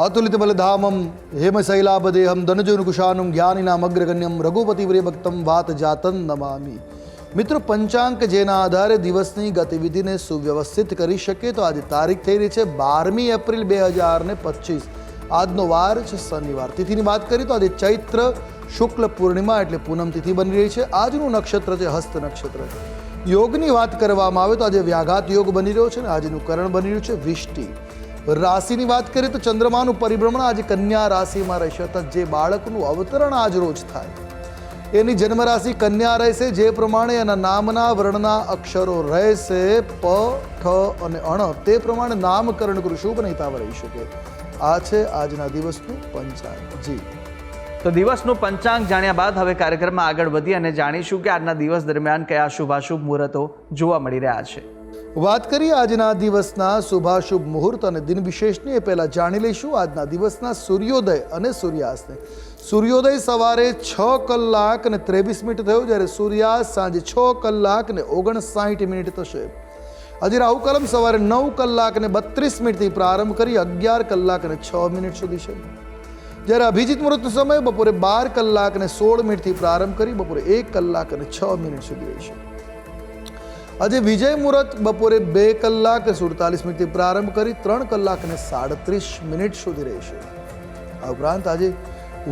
અતુલિત બલધામમ હેમશૈલાભદેહમ ધનજોનુકુશાનું જ્ઞાનીનામ અગ્રગણ્યમ રઘુપતિ ભક્તમ વાત જાતન નમામી મિત્રો પંચાંક જેના આધારે દિવસની ગતિવિધિને સુવ્યવસ્થિત કરી શકે તો આજે તારીખ થઈ રહી છે બારમી એપ્રિલ બે હજાર ને પચીસ આજનો વાર છે શનિવાર તિથિની વાત કરીએ તો આજે ચૈત્ર શુક્લ પૂર્ણિમા એટલે પૂનમ તિથિ બની રહી છે આજનું નક્ષત્ર છે હસ્ત નક્ષત્ર યોગની વાત કરવામાં આવે તો આજે વ્યાઘાત યોગ બની રહ્યો છે ને આજનું કરણ બની રહ્યું છે વિષ્ટિ રાશિની વાત કરીએ તો ચંદ્રમાનું પરિભ્રમણ આજે કન્યા રાશિમાં રહેશે અર્થાત જે બાળકનું અવતરણ આજ રોજ થાય. એની જન્મ રાશિ કન્યા રહેશે, જે પ્રમાણે એના નામના, વર્ણના અક્ષરો રહેશે, પ, ઠ અને અણ. તે પ્રમાણે નામકરણ કરું શુભ નહીતાવ રહી શકે. આ છે આજના દિવસનું પંચાંગ. જી. તો દિવસનું પંચાંગ જાણ્યા બાદ હવે કાર્યક્રમમાં આગળ વધી અને જાણીશું કે આજના દિવસ દરમિયાન કયા શુભાશુભ મુહૂર્તો જોવા મળી રહ્યા છે. વાત કરીએ આજના દિવસના શુભાશુભ મુહૂર્ત અને દિન વિશેષની, એ પહેલાં જાણી લઈશું આજના દિવસના સૂર્યોદય અને સૂર્યાસ્તને. સૂર્યોદય સવારે છ કલાક અને ત્રેવીસ મિનિટ થયો, જ્યારે સૂર્યાસ્ત સાંજે છ કલાક ને ઓગણસાઠ મિનિટ થશે. આજે રાહુકાલમ સવારે નવ કલાક અને બત્રીસ મિનિટથી પ્રારંભ કરી અગિયાર કલાક અને છ મિનિટ સુધી છે. જ્યારે અભિજીત મુહૂર્તનો સમય બપોરે બાર કલાક અને સોળ મિનિટથી પ્રારંભ કરી બપોરે એક કલાક અને છ મિનિટ સુધી રહેશે આજે વિજય મુહૂર્ત બપોરે બે કલાક સુડતાલીસ મિનિટથી પ્રારંભ કરી ત્રણ કલાક અને સાડત્રીસ મિનિટ સુધી રહેશે આ ઉપરાંત આજે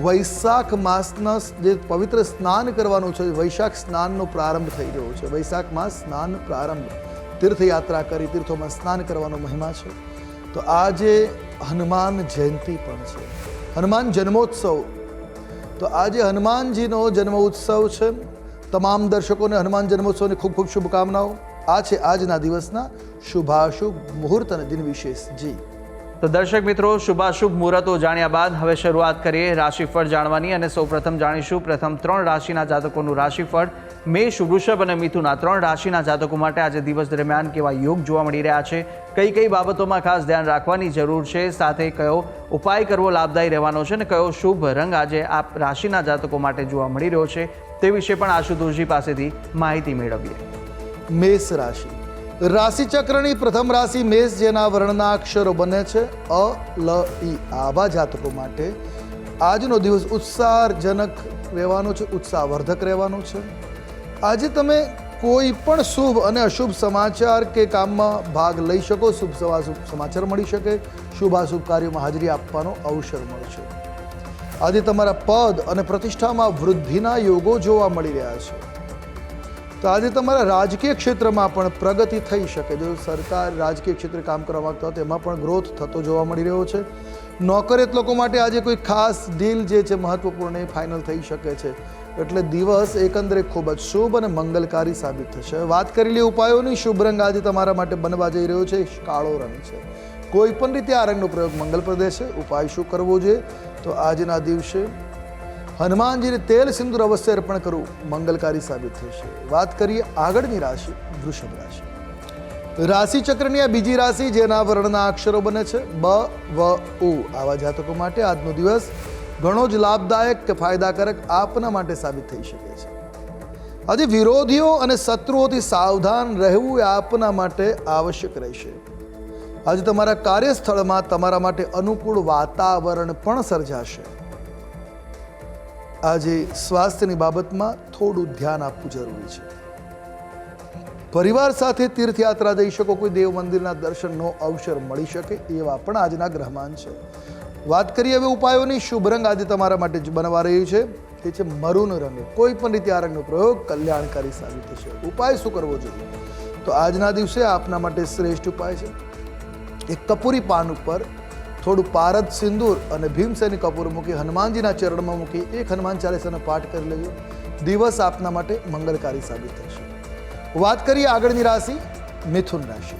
વૈશાખ માસના જે પવિત્ર સ્નાન કરવાનું છે, વૈશાખ સ્નાનનો પ્રારંભ થઈ રહ્યો છે. વૈશાખ માસ સ્નાન પ્રારંભ. તીર્થયાત્રા કરી, તીર્થોમાં સ્નાન કરવાનો મહિમા છે. તો આજે હનુમાન જયંતિ પણ છે. હનુમાન જન્મોત્સવ. તો આજે હનુમાનજીનો જન્મ ઉત્સવ છે. તમામ દર્શકોને હનુમાન જન્મોત્સવની ખૂબ ખૂબ શુભકામનાઓ. આ છે આજના દિવસના શુભાશુભ મુહૂર્ત અને દિન વિશેષ. જી. તો દર્શક મિત્રો, શુભાશુભ મુહૂર્તો જાણ્યા બાદ હવે શરૂઆત કરીએ રાશિફળ જાણવાની અને સૌપ્રથમ જાણીશું પ્રથમ ત્રણ રાશિના જાતકોનું રાશિફળ. મેષ વૃષભ અને મિથુન ત્રણ રાશિના જાતકો માટે આજે દિવસ દરમિયાન કેવા યોગ જોવા મળી રહ્યા છે? કઈ કઈ બાબતોમાં ખાસ ધ્યાન રાખવાની જરૂર છે? સાથે કયો ઉપાય કરવો લાભદાયી રહેવાનો છે? અને કયો શુભ રંગ આજે આ રાશિના જાતકો માટે જોવા મળી રહ્યો છે? તે વિશે પણ આશુતોષજી પાસેથી માહિતી મેળવીએ. મેષ રાશિ. રાશિચક્રની પ્રથમ રાશિ મેષ, જેના વર્ણના અક્ષરો બને છે અ, લ ઈ આવા જાતકો માટે આજનો દિવસ ઉત્સાહજનક રહેવાનો છે, ઉત્સાહવર્ધક રહેવાનો છે. આજે તમે કોઈ પણ શુભ અને અશુભ સમાચાર કે કામમાં ભાગ લઈ શકો, શુભ સમાચાર મળી શકે, શુભાશુભ કાર્યોમાં હાજરી આપવાનો અવસર મળશે આજે તમારા પદ અને પ્રતિષ્ઠામાં વૃદ્ધિના યોગો જોવા મળી રહ્યા છે. તો આજે તમારા રાજકીય ક્ષેત્રમાં પણ પ્રગતિ થઈ શકે. જો સરકાર રાજકીય ક્ષેત્રે કામ કરવા માંગતા હોય તેમાં પણ ગ્રોથ થતો જોવા મળી રહ્યો છે. નોકરિયાત લોકો માટે આજે કોઈ ખાસ ડીલ જે છે મહત્વપૂર્ણ એ ફાઇનલ થઈ શકે છે. એટલે દિવસ એકંદરે ખૂબ જ શુભ અને મંગલકારી સાબિત થશે. વાત કરેલી ઉપાયોની. શુભ રંગ આજે તમારા માટે બનવા જઈ રહ્યો છે. કાળો રંગ છે. કોઈ પણ રીતે આ રંગનો પ્રયોગ મંગલપ્રદ છે ઉપાય શું કરવો જોઈએ? તો આજના દિવસે હનુમાનજીને તેલ સિંદૂર અવશ્ય અર્પણ કરવું મંગલકારી સાબિત થશે. વાત કરીએ આગળની રાશિ, વૃષભ રાશિ. રાશિ ચક્રની આ બીજી રાશિ, જેના વર્ણના અક્ષરો બને છે બ, વ, ઉ. આવા જાતકો માટે આજનો દિવસ ઘણો જ લાભદાયક કે ફાયદાકારક આપના માટે સાબિત થઈ શકે છે. આજે વિરોધીઓ અને શત્રુઓથી સાવધાન રહેવું એ આપના માટે આવશ્યક રહેશે. આજે તમારા કાર્યસ્થળમાં તમારા માટે અનુકૂળ વાતાવરણ પણ સર્જાશે. આજે સ્વાસ્થ્યની બાબતમાં થોડું ધ્યાન આપવું જરૂરી છે. પરિવાર સાથે તીર્થયાત્રા જઈ શકો, કોઈ દેવ મંદિરના દર્શનનો અવસર મળી શકે એવા પણ આજના ગ્રહમાન છે. વાત કરીએ હવે ઉપાયોની, શુભ રંગ આજે તમારા માટે જ બનવા રહ્યું છે. તે છે મરૂન રંગ. કોઈ પણ રીતે આ રંગનો પ્રયોગ કલ્યાણકારી સાબિત થશે. ઉપાય શું કરવો જોઈએ? તો આજના દિવસે આપના માટે શ્રેષ્ઠ ઉપાય છે. એક કપૂરી પાન ઉપર થોડું પારદ સિંદૂર અને ભીમસેની કપૂર મૂકી હનુમાનજીના ચરણમાં મૂકી એક હનુમાન ચાલીસાનો પાઠ કરી લેજો. દિવસ આપના માટે મંગલકારી સાબિત થશે. વાત કરીએ આગળની રાશિ, મિથુન રાશિ.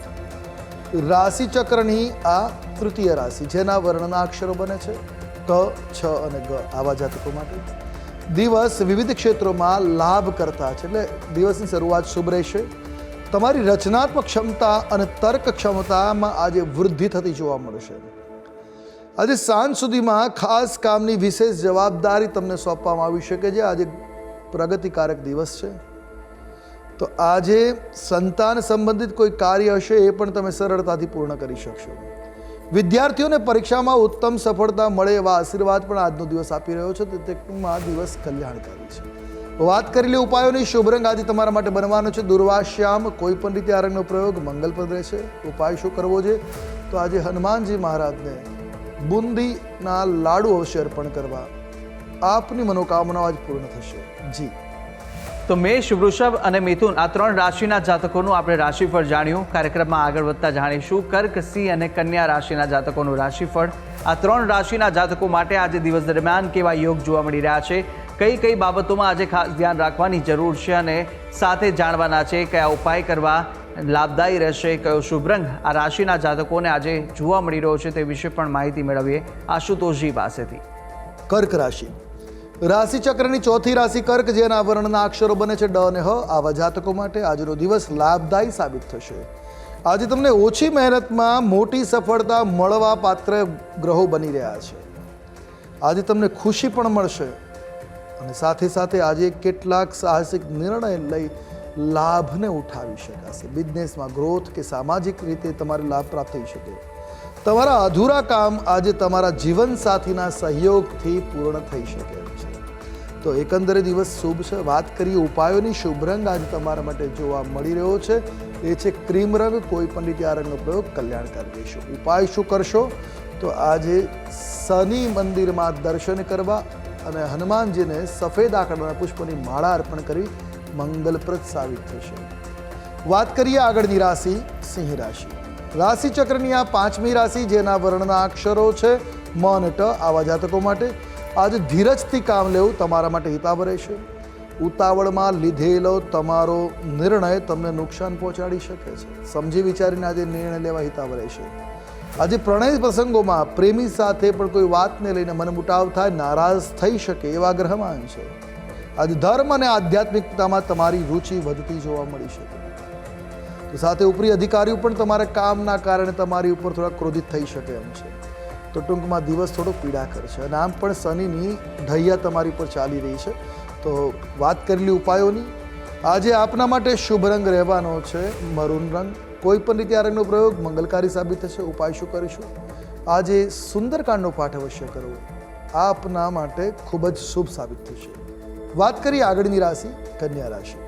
રાશિ ચક્રની આ તૃતીય રાશિ, જેના વર્ણના અક્ષરો બને છે ક, છ અને ગ, આવા જાતકો માટે. દિવસ વિવિધ ક્ષેત્રોમાં લાભ કરતા છે. એટલે દિવસની શરૂઆત શુભ રહેશે. તમારી રચનાત્મક ક્ષમતા અને તર્ક ક્ષમતામાં આજે વૃદ્ધિ થતી જોવા મળશે આજે સાંજ સુધીમાં ખાસ કામની વિશેષ જવાબદારી તમને સોંપવામાં આવી શકે છે. આજે પ્રગતિકારક દિવસ છે. તો આજે સંતાન સંબંધિત કોઈ કાર્ય હશે એ પણ તમે સરળતાથી પૂર્ણ કરી શકશો. વિદ્યાર્થીઓને પરીક્ષામાં ઉત્તમ સફળતા મળે એવા આશીર્વાદ પણ આજનો દિવસ આપી રહ્યો છે. તો આ દિવસ કલ્યાણકારી છે. વાત કરેલી ઉપાયોની. શુભ રંગ આજે તમારા માટે બનવાનો છે. દુર્વાશ્યામ, કોઈ પણ રીતે આ રંગનો પ્રયોગ મંગલપ્રદ રહેશે. ઉપાય શું કરવો છે? તો આજે હનુમાનજી મહારાજને બુંદીના લાડુ અવશ્ય અર્પણ કરવા. આપની મનોકામનાઓ આજ પૂર્ણ થશે. જી. તો મેષ, વૃષભ અને મિથુન આ ત્રણ રાશિના જાતકોનું આપણે રાશિફળ જાણ્યું. કાર્યક્રમમાં આગળ વધતા જાણીશું. કર્ક, સિંહ અને કન્યા રાશિના જાતકોનું રાશિફળ. આ ત્રણ રાશિના જાતકો માટે આજે દિવસ દરમિયાન કેવા યોગ જોવા મળી રહ્યા છે? કઈ કઈ બાબતોમાં આજે ખાસ ધ્યાન રાખવાની જરૂર છે અને સાથે જાણવાના છે કયા ઉપાય કરવા લાભદાયી રહેશે, કયો શુભ રંગ આ રાશિના જાતકોને આજે જોવા મળી રહ્યો છે તે વિશે પણ માહિતી મેળવીએ આશુતોષજી પાસેથી. કર્ક રાશિ. રાશિચક્રની ચોથી રાશિ કર્ક, જેના વર્ણના અક્ષરો બને છે ડ અને હ, આવા જાતકો માટે આજનો દિવસ લાભદાયી સાબિત થશે. આજે તમને ઓછી મહેનતમાં મોટી સફળતા મળવા પાત્ર ગ્રહો બની રહ્યા છે. આજે તમને ખુશી પણ મળશે. અને સાથે સાથે આજે કેટલાક સાહસિક નિર્ણય લઈ લાભને ઉઠાવી શકાશે. બિઝનેસમાં ગ્રોથ કે સામાજિક રીતે તમારે લાભ પ્રાપ્ત થઈ શકે. તમારા અધૂરા કામ આજે તમારા જીવનસાથીના સહયોગથી પૂર્ણ થઈ શકે છે. તો એકંદરે દિવસ શુભ છે. વાત કરીએ ઉપાયોની. શુભ રંગ આજે તમારા માટે જોવા મળી રહ્યો છે. એ છે ક્રીમ રંગ. કોઈ પણ રીતે આ રંગનો પ્રયોગ કલ્યાણકારી રહેશે ઉપાય શું કરશો? તો આજે શનિ મંદિરમાં દર્શન કરવા અને હનુમાનજીને સફેદ આકડાના પુષ્પની માળા અર્પણ કરી મંગલપ્રદ સાબિત થશે. વાત કરીએ આગળની રાશિ, સિંહ રાશિ. રાશિ ચક્રની આ પાંચમી રાશિ, જેના વર્ણના અક્ષરો છે મ અને ટ, આવા જાતકો માટે. આજે ધીરજથી કામ લેવું તમારા માટે હિતાવ રહેશે. ઉતાવળમાં લીધેલો તમારો નિર્ણય તમને નુકસાન પહોંચાડી શકે છે. સમજી વિચારીને આજે નિર્ણય લેવા હિતાવ રહેશે. આજે પ્રણય પ્રસંગોમાં પ્રેમી સાથે પણ કોઈ વાતને લઈને મનમુટાવ થાય, નારાજ થઈ શકે એવા ગ્રહમાન છે. આજે ધર્મ અને આધ્યાત્મિકતામાં તમારી રુચિ વધતી જોવા મળી શકે. તો સાથે ઉપરી અધિકારીઓ પણ તમારા કામના કારણે તમારી ઉપર થોડા ક્રોધિત થઈ શકે એમ છે. તો ટૂંકમાં દિવસ થોડો પીડા કરશે અને આમ પણ શનિની ઢૈયા તમારી ઉપર ચાલી રહી છે. તો વાત કરેલી ઉપાયોની. આજે આપના માટે શુભ રંગ રહેવાનો છે. મરૂન રંગ. કોઈ પણ રીતે આ પ્રયોગ મંગલકારી સાબિત થશે, ઉપાય શું કરીશું? આજે સુંદરકાંડનો પાઠ અવશ્ય કરવો. આપના માટે ખૂબ જ શુભ સાબિત થશે. વાત કરીએ આગળની રાશિ, કન્યા રાશિ.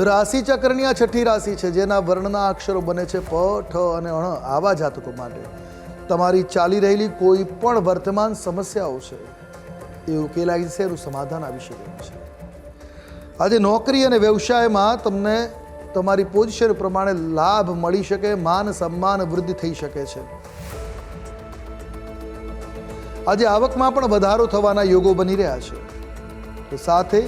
રાશિ ચક્રની આ છઠ્ઠી રાશિ છે, જેના વર્ણના અક્ષરો બને છે પ, ઠ અને અણ, આવા જાતકો માટે. તમારી ચાલી રહેલી કોઈ પણ વર્તમાન સમસ્યાઓ છે, એ ઉકેલાઈ છે એનું સમાધાન આવી શકે છે. આજે નોકરી અને વ્યવસાયમાં તમને તમારી પોઝિશન પ્રમાણે લાભ મળી શકે, માન સન્માન વૃદ્ધિ થઈ શકે છે. આજે આવકમાં પણ વધારો થવાના યોગો બની રહ્યા છે. તો સાથે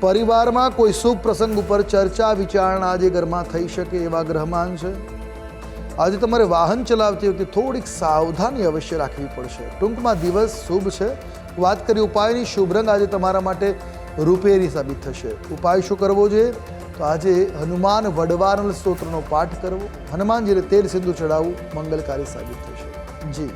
પરિવારમાં કોઈ શુભ પ્રસંગ ઉપર ચર્ચા, વિચારણા આજે ઘરમાં થઈ શકે એવા ગ્રહમાન છે. આજે તમારે વાહન ચલાવતી વખતે થોડીક સાવધાની અવશ્ય રાખવી પડશે. ટૂંકમાં દિવસ શુભ છે. વાત કરી ઉપાયની, શુભ રંગ આજે તમારા માટે રૂપેરી સાબિત થશે. ઉપાય શું કરવો જોઈએ? તો આજે હનુમાન વડવાનલ સ્તોત્રનો પાઠ કરવો. હનુમાનજીને તેર સિંધુ ચડાવવું મંગલકારી સાબિત થશે. જી.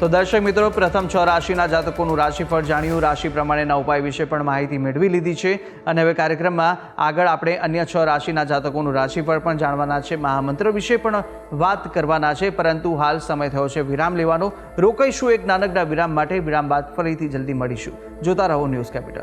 તો દર્શક મિત્રો, પ્રથમ છ રાશિના જાતકોનું રાશિફળ જાણ્યું. રાશિ પ્રમાણેના ઉપાય વિશે પણ માહિતી મેળવી લીધી છે. અને હવે કાર્યક્રમમાં આગળ આપણે અન્ય છ રાશિના જાતકોનું રાશિફળ પણ જાણવાના છે. મહામંત્ર વિશે પણ વાત કરવાના છે. પરંતુ હાલ સમય થયો છે વિરામ લેવાનો. રોકાઈશું એક નાનકડા વિરામ માટે. વિરામ બાદ ફરીથી જલ્દી મળીશું. જોતા રહો ન્યૂઝ કેપિટલ.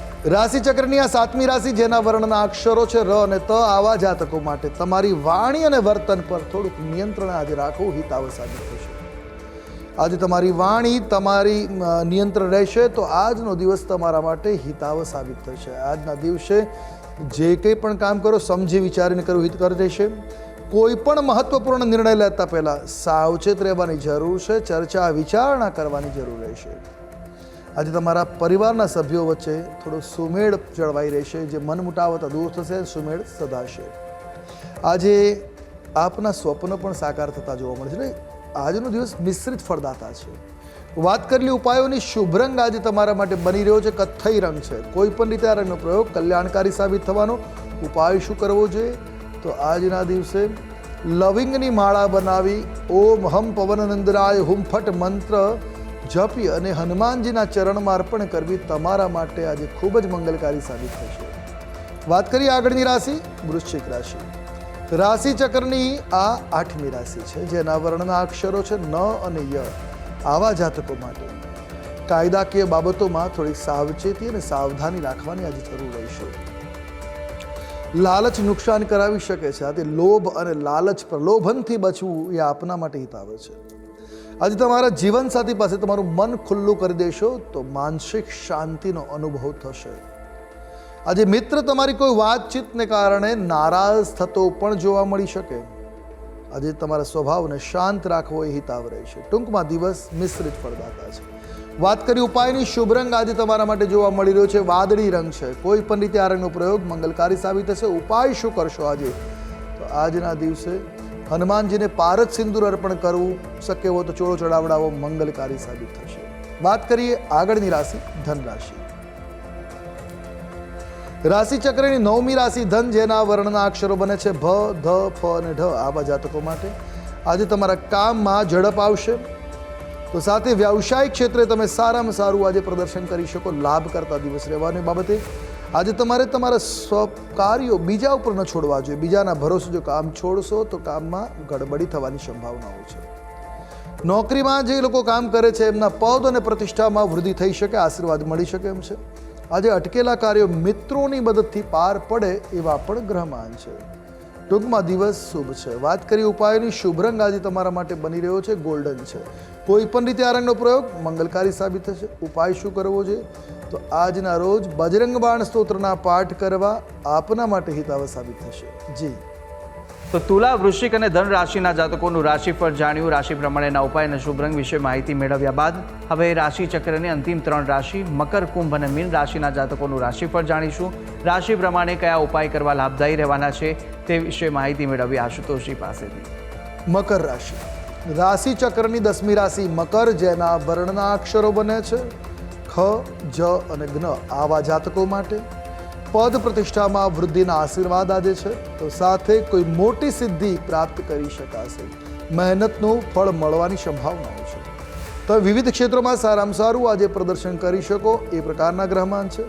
રાશિ ચક્રની આ સાતમી રાશિ જેના વર્ણના અક્ષરો છે ર અને ત, આવા જાતકો માટે તમારી વાણી અને વર્તન પર થોડુંક નિયંત્રણ આજે રાખવું હિતાવ સાબિત થશે. આજે તમારી વાણી, તમારી નિયંત્રણ રહેશે તો આજનો દિવસ તમારા માટે હિતાવ સાબિત થશે. આજના દિવસે જે કંઈ પણ કામ કરો, સમજી વિચારીને કરવું હિતકર રહેશે કોઈ પણ મહત્વપૂર્ણ નિર્ણય લેતા પહેલાં સાવચેત રહેવાની જરૂર છે, ચર્ચા વિચારણા કરવાની જરૂર રહેશે. આજે તમારા પરિવારના સભ્યો વચ્ચે થોડો સુમેળ જળવાઈ રહેશે, જે મનમુટાવ હતા દૂર થશે, સુમેળ સદાશે આજે આપના સ્વપ્નો પણ સાકાર થતા જોવા મળે છે ને, આજનો દિવસ મિશ્રિત ફળદાતા છે. વાત કરેલી ઉપાયોની શુભ રંગ આજે તમારા માટે બની રહ્યો છે, કથ્થઈ રંગ છે. કોઈ પણ રીતે આ રંગનો પ્રયોગ કલ્યાણકારી સાબિત થવાનો ઉપાય શું કરવો જોઈએ? તો આજના દિવસે લવિંગની માળા બનાવી, ઓમ હમ પવનનંદરાય હુમ ફટ મંત્ર જપી અને હનુમાનજીના ચરણમાં અર્પણ કરવી તમારા માટે આજે ખૂબ જ મંગલકારી સાબિત થશે વાત કરીએ આગળની રાશિ, વૃશ્ચિક રાશિ. રાશિ ચક્રની આ આઠમી રાશિ છે, જેના વર્ણના અક્ષરો છે ન અને ય, આવા જાતકો માટે. કાયદાકીય બાબતોમાં થોડી સાવચેતી અને સાવધાની રાખવાની આજે જરૂર રહેશે લાલચ નુકસાન કરાવી શકે છે, આથી લોભ અને લાલચ પ્રલોભનથી બચવું એ આપના માટે હિતાવે છે. આજે તમારા જીવનસાથી પાસે તમારું મન ખુલ્લું કરી દેશો તો માનસિક શાંતિનો અનુભવ થશે. આજે મિત્ર તમારી કોઈ વાતચીતને કારણે નારાજ થતો પણ જોવા મળી શકે. આજે તમારા સ્વભાવને શાંત રાખવો એ હિતાવ રહેશે. ટૂંકમાં દિવસ મિશ્રિત ફળદાતા છે. વાત કરી ઉપાયની, શુભ રંગ આજે તમારા માટે જોવા મળી રહ્યો છે. વાદળી રંગ છે. કોઈ પણ રીતે આ રંગનો પ્રયોગ મંગલકારી સાબિત થશે. ઉપાય શું કરશો આજે? તો આજના દિવસે હનુમાનજીને પારદ સિંદૂર અર્પણ કરવું શક્ય હોય તો ચોળો ચડાવડાવો, મંગલકારી સાબિત થશે. વાત કરીએ આગળની રાશિ ધન રાશિ. રાશિ ચક્રની નવમી રાશિ ધન, જેના વર્ણના અક્ષરો બને છે ભ, ધ, ફ અને ઢ. આવા જાતકો માટે આજે તમારા કામમાં ઝડપ આવશે. તો સાથે વ્યવસાયિક ક્ષેત્રે તમે સારામાં સારું આજે પ્રદર્શન કરી શકો, લાભ કરતા દિવસ રહેવાની બાબતે આજે તમારે તમારા સ્વ કાર્યો બીજા ઉપર ન છોડવા જોઈએ. બીજાના ભરોસે જો કામ છોડશો તો કામમાં ગડબડી થવાની સંભાવનાઓ છે. નોકરીમાં જે લોકો કામ કરે છે, એમના પદ અને પ્રતિષ્ઠામાં વૃદ્ધિ થઈ શકે, આશીર્વાદ મળી શકે એમ છે. આજે અટકેલા કાર્યો મિત્રોની મદદથી પાર પડે એવા પણ ગ્રહમાન છે. ટૂંકમાં દિવસ શુભ છે. વાત કરી ઉપાયોની, શુભ રંગ આજે તમારા માટે બની રહ્યો છે, ગોલ્ડન છે. કોઈ પણ રીતે આ રંગનો પ્રયોગ મંગલકારી સાબિત થશે. ઉપાય શું કરવો જોઈએ? તો આજના રોજ બજરંગ બાણ સ્તોત્રના પાઠ કરવા આપના માટે હિતાવ સાબિત થશે. જી. તો તુલા, વૃશ્ચિક અને ધન રાશિના જાતકોનું રાશિફળ જાણ્યું. રાશિ પ્રમાણેના ઉપાય અને શુભ રંગ વિશે માહિતી મેળવ્યા બાદ હવે રાશિ ચક્રની અંતિમ ત્રણ રાશિ, મકર, કુંભ અને મીન રાશિના જાતકોનું રાશિફળ જાણીશું. રાશિ પ્રમાણે કયા ઉપાય કરવા લાભદાયી રહેવાના છે? તે વિશે માહિતી મેળવી આશુતોષજી પાસેથી. મકર રાશિ. રાશિ ચક્રની દસમી રાશિ મકર, જેના વર્ણના અક્ષરો બને છે. ખ, જ અને જ્ઞ આવા જાતકો માટે. પદ પ્રતિષ્ઠામાં વૃદ્ધિના આશીર્વાદ આજે છે. તો સાથે કોઈ મોટી સિદ્ધિ પ્રાપ્ત કરી શકાશે. મહેનતનું ફળ મળવાની સંભાવનાઓ છે. તો વિવિધ ક્ષેત્રોમાં સારામાં સારું આજે પ્રદર્શન કરી શકો એ પ્રકારના ગ્રહમાન છે.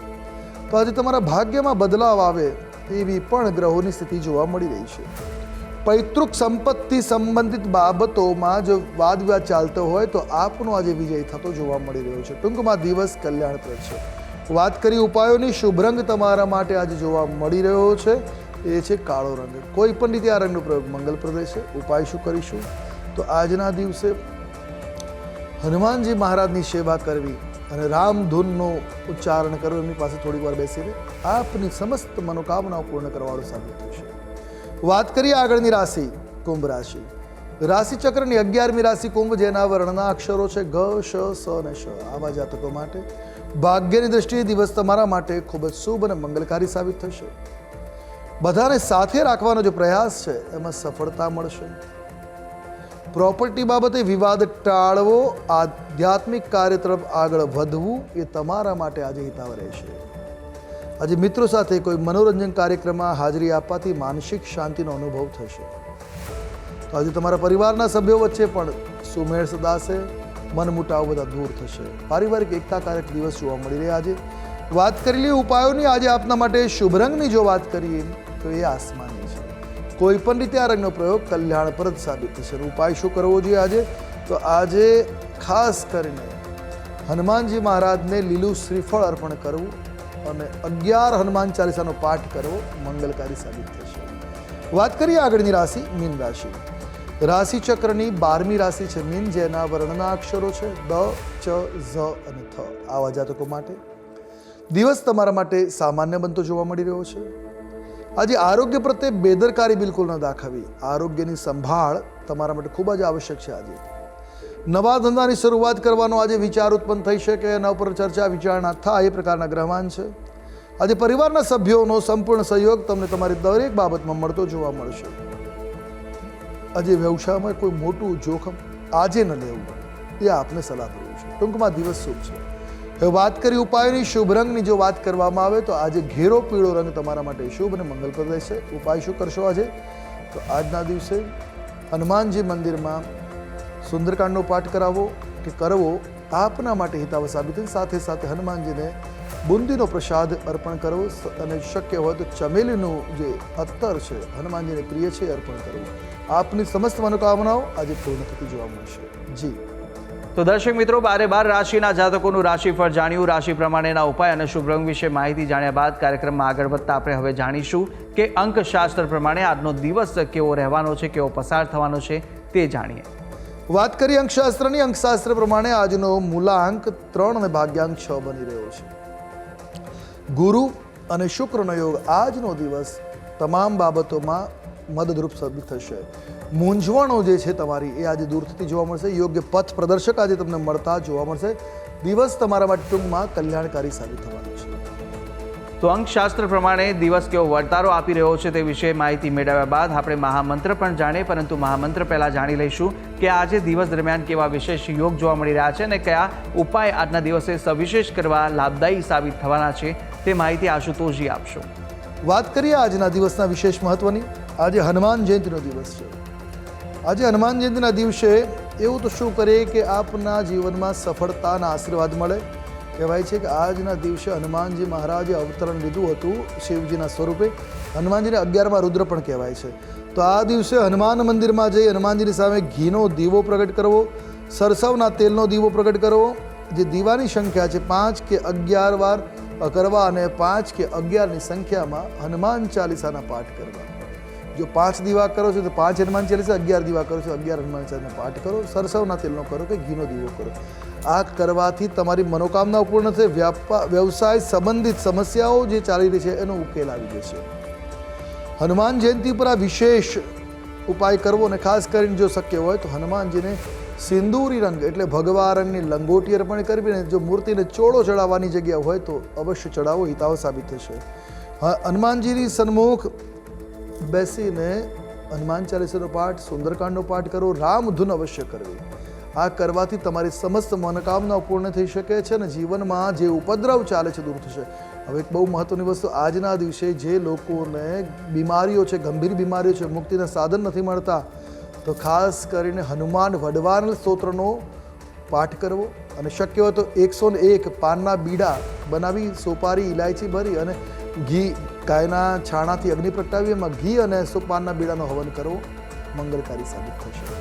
તો આજે તમારા ભાગ્યમાં બદલાવ આવે એવી પણ ગ્રહોની સ્થિતિ જોવા મળી રહી છે. પૈતૃક સંપત્તિ સંબંધિત બાબતોમાં જો વાદ વિવાદ ચાલતો હોય તો આપનો આજે વિજય થતો જોવા મળી રહ્યો છે. ટૂંકમાં દિવસ કલ્યાણપ્રદ છે. વાત કરી ઉપાયોની, શુભ રંગ તમારા માટે આજે જોવા મળી રહ્યો છે. એ છે કાળો રંગ. કોઈ પણ રીતે આ રંગનો પ્રયોગ મંગલપ્રદ રહેશે. ઉપાય શું કરીશું? તો આજના દિવસે હનુમાનજી મહારાજની સેવા કરવી અને રામધૂનનું ઉચ્ચારણ કરવું એમની પાસે થોડી વાર બેસીને આપની સમસ્ત મનોકામનાઓ પૂર્ણ કરવાનું સાબિત થશે વાત કરીએ આગળની રાશિ, કુંભ રાશિ. રાશિ ચક્રની અગિયારમી રાશિ કુંભ, જેના વર્ણના અક્ષરો છે ગ, શ, સ અને શ. આવા જાતકો માટે ભાગ્યની દ્રષ્ટિએ દિવસ તમારા માટે ખૂબ જ શુભ અને મંગલકારી સાબિત થશે. બધાને સાથે રાખવાનો જે પ્રયાસ છે, એમાં સફળતા મળશે. પ્રોપર્ટી બાબતે વિવાદ ટાળવો, આધ્યાત્મિક કાર્ય તરફ આગળ વધવું એ તમારા માટે આજે હિતાવ રહેશે. આજે મિત્રો સાથે કોઈ મનોરંજન કાર્યક્રમમાં હાજરી આપવાથી માનસિક શાંતિનો અનુભવ થશે. તો આજે તમારા પરિવારના સભ્યો વચ્ચે પણ સુમેળ સદાશે, મન મુટાવ બધા દૂર થશે. પારિવારિક એકતાકારક દિવસ જોવા મળી રહ્યા આજે વાત કરેલી ઉપાયોની. આજે આપના માટે શુભ રંગની જો વાત કરીએ, તો એ આસમાની. છે કોઈ પણ રીતે આ રંગનો પ્રયોગ કલ્યાણપ્રદ સાબિત થશે. ઉપાય શું કરવો જોઈએ આજે? તો આજે ખાસ કરીને હનુમાનજી મહારાજને લીલું શ્રીફળ અર્પણ કરવું અને અગિયાર હનુમાન ચાલીસાનો પાઠ કરવો મંગલકારી સાબિત થશે. વાત કરીએ આગળની રાશિ, મીન રાશિ. રાશિ ચક્રની બારમી રાશિ છે મીન, જેના વર્ણના અક્ષરો છે દ, ચ, ઝ અને થ. આવા જાતકો માટે દિવસ તમારા માટે સામાન્ય બનતો જોવા મળી રહ્યો છે. આજે આરોગ્ય પ્રત્યે બેદરકારી બિલકુલ ન દાખવવી આરોગ્યની સંભાળ તમારા માટે ખૂબ જ આવશ્યક છે આજે. નવા ધંધાની શરૂઆત કરવાનો આજે વિચાર ઉત્પન્ન થઈ શકે, એના ઉપર ચર્ચા વિચારણા થાય એ પ્રકારના ગ્રહમાન છે. આજે પરિવારના સભ્યોનો સંપૂર્ણ સહયોગ તમને તમારી દરેક બાબતમાં મળતો જોવા મળશે. આજે વ્યવસાયમાં કોઈ મોટું જોખમ આજે ન લેવું, એ આપને સલાહ કરું છું. ટૂંકમાં દિવસ શુભ છે. હવે વાત કરી ઉપાયોની. શુભ રંગની જો વાત કરવામાં આવે તો આજે ઘેરો પીળો રંગ તમારા માટે શુભ અને મંગલપ્રદ રહેશે. ઉપાય શું કરશો આજે? તો આજના દિવસે હનુમાનજી મંદિરમાં સુંદરકાંડનો પાઠ કરાવવો કે કરવો આપના માટે હિતાવ સાબિત. સાથે સાથે હનુમાનજીને બુંદીનો પ્રસાદ અર્પણ કરવો અને શક્ય હોય તો ચમેલીનું જે અત્તર છે, હનુમાનજીને પ્રિય છે, અર્પણ કરવું આપની સમસ્ત મનોકામનાઓ આજે પૂર્ણ થતી જોવા મળશે. જી. તો દર્શક મિત્રો, બારે બાર રાશિના જાતકોનું રાશિફળ જાણ્યું. રાશિ પ્રમાણેના ઉપાય અને શુભ રંગ વિશે માહિતી જાણ્યા બાદ કાર્યક્રમમાં આગળ વધતા આપણે હવે જાણીશું કે અંકશાસ્ત્ર પ્રમાણે આજનો દિવસ કેવો રહેવાનો છે, કેવો પસાર થવાનો છે તે જાણીએ. વાત કરીએ અંકશાસ્ત્રની. અંકશાસ્ત્ર પ્રમાણે આજનો મૂલાંક ત્રણ અને ભાગ્યાંક છ બની રહ્યો છે. ગુરુ અને શુક્રનો યોગ આજનો દિવસ તમામ બાબતોમાં મદદરૂપ સાબિત થશે. મૂંઝવણો જે છે તમારી એ આજે દૂર થતી જોવા મળશે. યોગ્ય પથ પ્રદર્શક આજે તમને મળતા જોવા મળશે. દિવસ તમારા માટે ટૂંકમાં કલ્યાણકારી સાબિત થવાનો છે. તો અંકશાસ્ત્ર પ્રમાણે દિવસ કેવો વર્તારો આપી રહ્યો છે તે વિશે માહિતી મેળવ્યા બાદ આપણે મહામંત્ર પણ જાણીએ પરંતુ મહામંત્ર પહેલાં જાણી લઈશું કે આજે દિવસ દરમિયાન કેવા વિશેષ યોગ જોવા મળી રહ્યા છે અને કયા ઉપાય આજના દિવસે સવિશેષ કરવા લાભદાયી સાબિત થવાના છે તે માહિતી આશુતોષજી આપશો. વાત કરીએ આજના દિવસના વિશેષ મહત્વની. આજે હનુમાન જયંતિનો દિવસ છે. આજે હનુમાન જયંતિના દિવસે એવું તો શું કરીએ કે આપના જીવનમાં સફળતાના આશીર્વાદ મળે? કહેવાય છે કે આજના દિવસે હનુમાનજી મહારાજે અવતરણ લીધું હતું શિવજીના સ્વરૂપે. હનુમાનજીને અગિયારમાં રુદ્ર પણ કહેવાય છે. તો આ દિવસે હનુમાન મંદિરમાં જઈ હનુમાનજીની સામે ઘીનો દીવો પ્રગટ કરવો, સરસવના તેલનો દીવો પ્રગટ કરવો, જે દીવાની સંખ્યા છે પાંચ કે અગિયાર વાર કરવા અને પાંચ કે અગિયારની સંખ્યામાં હનુમાન ચાલીસાના પાઠ કરવા. જો પાંચ દીવા કરો છો તો પાંચ હનુમાન ચાલીસા, અગિયાર દીવા કરો છો, અગિયાર હનુમાન ચાલીસાનો પાઠ કરો સરસવના તેલનો કરો કે ઘીનો દીવો કરો. આ કરવાથી તમારી મનોકામનાઓ પૂર્ણ થશે. વ્યાપા, વ્યવસાય સંબંધિત સમસ્યાઓ જે ચાલી રહી છે એનો ઉકેલ આવી જશે. હનુમાન જયંતિ પર આ વિશેષ ઉપાય કરવો અને ખાસ કરીને જો શક્ય હોય તો હનુમાનજીને સિંદૂરી રંગ એટલે ભગવા રંગની લંગોટી અર્પણ કરવી અને જો મૂર્તિને ચોળો ચડાવવાની જગ્યા હોય તો અવશ્ય ચડાવો હિતાવ સાબિત થશે. હનુમાનજીની સન્મુખ બેસીને હનુમાન ચાલીસાનો પાઠ, સુંદરકાંડનો પાઠ કરો, રામધૂન અવશ્ય કરવી. આ કરવાથી તમારી સમસ્ત મનોકામનાઓ પૂર્ણ થઈ શકે છે અને જીવનમાં જે ઉપદ્રવ ચાલે છે દૂર થશે. હવે એક બહુ મહત્ત્વની વસ્તુ, આજના દિવસે જે લોકોને બીમારીઓ છે, ગંભીર બીમારીઓ છે, મુક્તિના સાધન નથી મળતા, તો ખાસ કરીને હનુમાન વડવાન સ્તોત્રનો પાઠ કરવો. અને શક્ય હોય તો એકસો ને એક પાનના બીડા બનાવી, સોપારી ઇલાયચી ભરી અને ઘી ગાયના છાણાથી અગ્નિ પ્રગટાવી એમાં ઘી અને સુપાનના બીડાનો હવન કરવો મંગળકારી સાબિત થશે.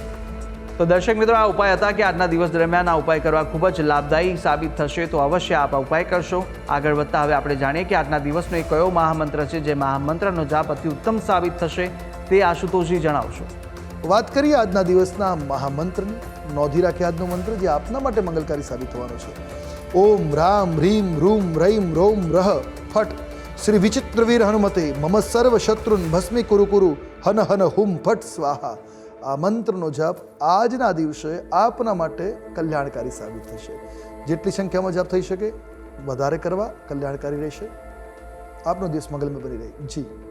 તો દર્શક મિત્રો આ ઉપાય હતા કે આજના દિવસ દરમિયાન આ ઉપાય કરવા ખૂબ જ લાભદાયી સાબિત થશે તો અવશ્ય આપ આ ઉપાય કરશો. આગળ વધતા હવે આપણે જાણીએ કે આજના દિવસનો એક કયો મહામંત્ર છે જે મહામંત્રનો જાપ અતિ ઉત્તમ સાબિત થશે તે આશુતોષજી જણાવશો. વાત કરીએ આજના દિવસના મહામંત્રની નોંધી રાખે આજનો મંત્ર જે આપના માટે મંગલકારી સાબિત થવાનો છે. ઓમ રામ હ્રીમ રૂમ રૈમ રોમ રહ ફટ. શ્રી વિચિત્રવીર હનુમતે, મમ સર્વ શત્રુન ભસ્મી કુરુ કુરુ, હન હન હુમ ફટ સ્વાહા. આ મંત્રનો જાપ આજના દિવસે આપના માટે કલ્યાણકારી સાબિત થશે. જેટલી સંખ્યામાં જાપ થઈ શકે, વધારે કરવા કલ્યાણકારી રહેશે. આપનો દિવસ મંગલમય બની રહે. જી.